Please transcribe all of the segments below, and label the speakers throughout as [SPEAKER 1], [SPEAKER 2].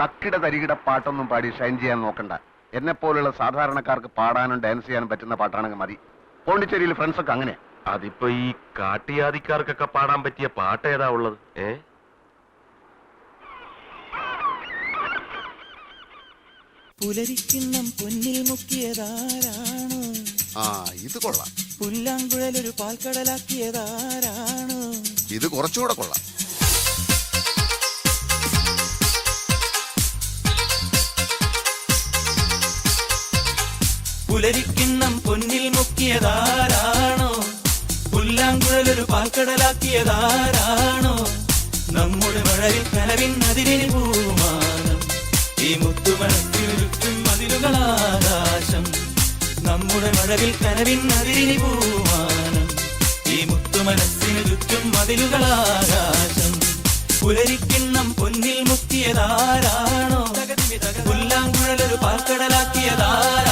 [SPEAKER 1] തക്കിട തരികിട പാട്ടൊന്നും പാടി ഷൈൻ ചെയ്യാൻ നോക്കണ്ട. എന്നെ പോലുള്ള സാധാരണക്കാർക്ക് പാടാനും ഡാൻസ് ചെയ്യാനും പറ്റുന്ന പാട്ടാണെങ്കിൽ മതി. പോണ്ടിച്ചേരിയിൽ ഫ്രണ്ട്സൊക്കെ അങ്ങനെ
[SPEAKER 2] അതിപ്പോ ഈ കാട്ടിയാദിക്കാർക്കൊക്കെ പാടാൻ പറ്റിയ പാട്ട് ഏതാ ഉള്ളത്? ഏ?
[SPEAKER 3] പുലരിക്കിണ്ണം പൊന്നിൽ മുക്കിയതാരാണ്?
[SPEAKER 1] ആ ഇത് കൊള്ളാം.
[SPEAKER 3] പുല്ലാങ്കുഴലൊരു പാൽക്കടലാക്കിയതാരാണ്?
[SPEAKER 1] ഇത് കുറച്ചുകൂടെ കൊള്ളാം.
[SPEAKER 3] പുലരിക്കിണ്ണം പൊന്നിൽ മുക്കിയതാരാണോ? പുല്ലാങ്കുഴലൊരു പാൽക്കടലാക്കിയതാരാണോ? നമ്മുടെ മഴവിൽ കനവിൻ അതിരിന് പൂമാനം. ഈ മുത്തുമണത്തിന് ചുറ്റും മതിലുകളാകാശം. നമ്മുടെ മഴവിൽ കനവിൻ അതിരിന് പൂമാനം. ഈ മുത്തുമനസ്സിന് ചുറ്റും മതിലുകളാകാശം. പുലരിക്കിണ്ണം പൊന്നിൽ മുക്കിയതാരാണോ? പുല്ലാങ്കുഴലൊരു പാൽക്കടലാക്കിയതാരാണോ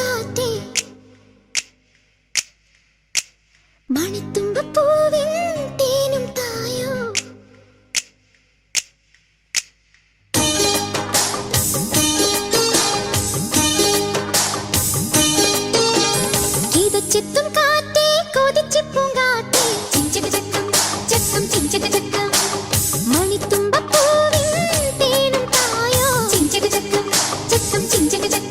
[SPEAKER 4] chicky chicky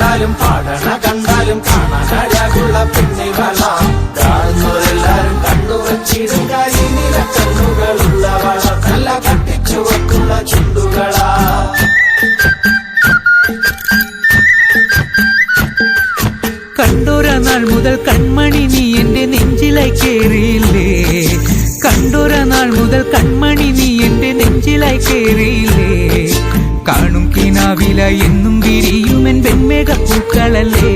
[SPEAKER 5] കണ്ടാലും പാടണ കണ്ടാലും കാണാൻ അഴകുള്ള പെണ്ണിവള കാണുന്നവരെല്ലാരും കണ്ണുവച്ചിടും കരിനില കണ്ണുകളുള്ളവള. നല്ല കട്ടിച്ചുവക്കുള്ള ചുണ്ടുകളാ.
[SPEAKER 6] കണ്ടൊര നാൾ മുതൽ കൺമണി നീ എന്റെ നെഞ്ചിലായി കയറിയില്ലേ കണ്ടൊര നാൾ മുതൽ കൺമണി നീ എന്റെ നെഞ്ചിലായി കേറിയില്ലേ? കാണും കിനാവില എന്നും വിരിയുമെൻ പെൺമേക പൂക്കളല്ലേ?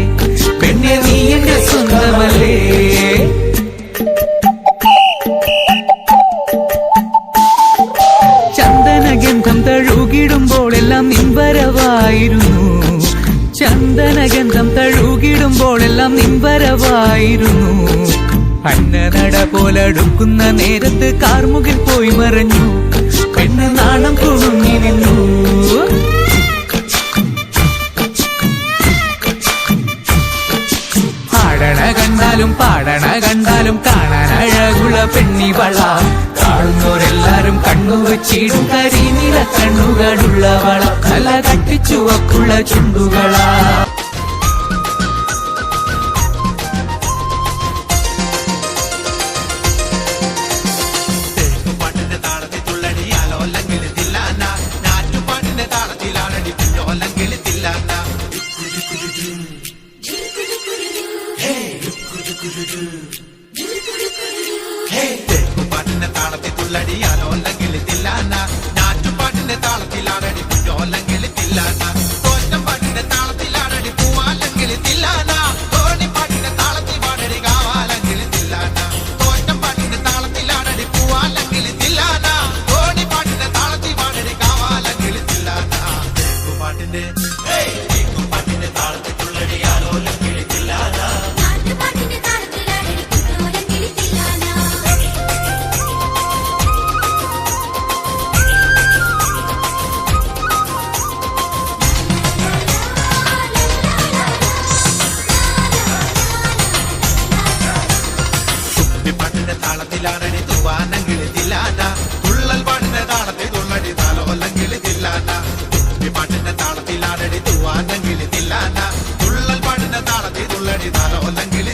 [SPEAKER 6] പെണ്ണെ നീ എന്റെ സ്വന്തമല്ലേ? ചന്ദനഗന്ധം തഴുകിടുമ്പോൾ എല്ലാം നിൻവരവായിരുന്നു ചന്ദനഗന്ധം തഴുകിടുമ്പോൾ എല്ലാം നിൻവരവായിരുന്നു അന്നനട പോലടുക്കുന്ന നേരത്ത് കാർമുകിൽ പോയി മറഞ്ഞു. പെണ്ണ് നാണം നിന്നു. പാടണ കണ്ടാലും പാടണ കണ്ടാലും കാണാൻ അഴകുള്ള പെണ്ണിവള കാണുന്നവരെല്ലാരും കണ്ണുവച്ചിടും കരിനില കണ്ണുകളുള്ളവള കല കട്ടിച്ചുവക്കുള്ള ചുണ്ടുകളാ.
[SPEAKER 7] പാട്ടിന്റെ താളത്തിൽ തുള്ളടിയാലോ അല്ലെങ്കിൽ തില്ലാന നാറ്റുപാട്ടിന്റെ താളത്തിലാണടി പിന്നോല്ലെങ്കിൽ തില്ലാന താലോല്ലെങ്കിൽ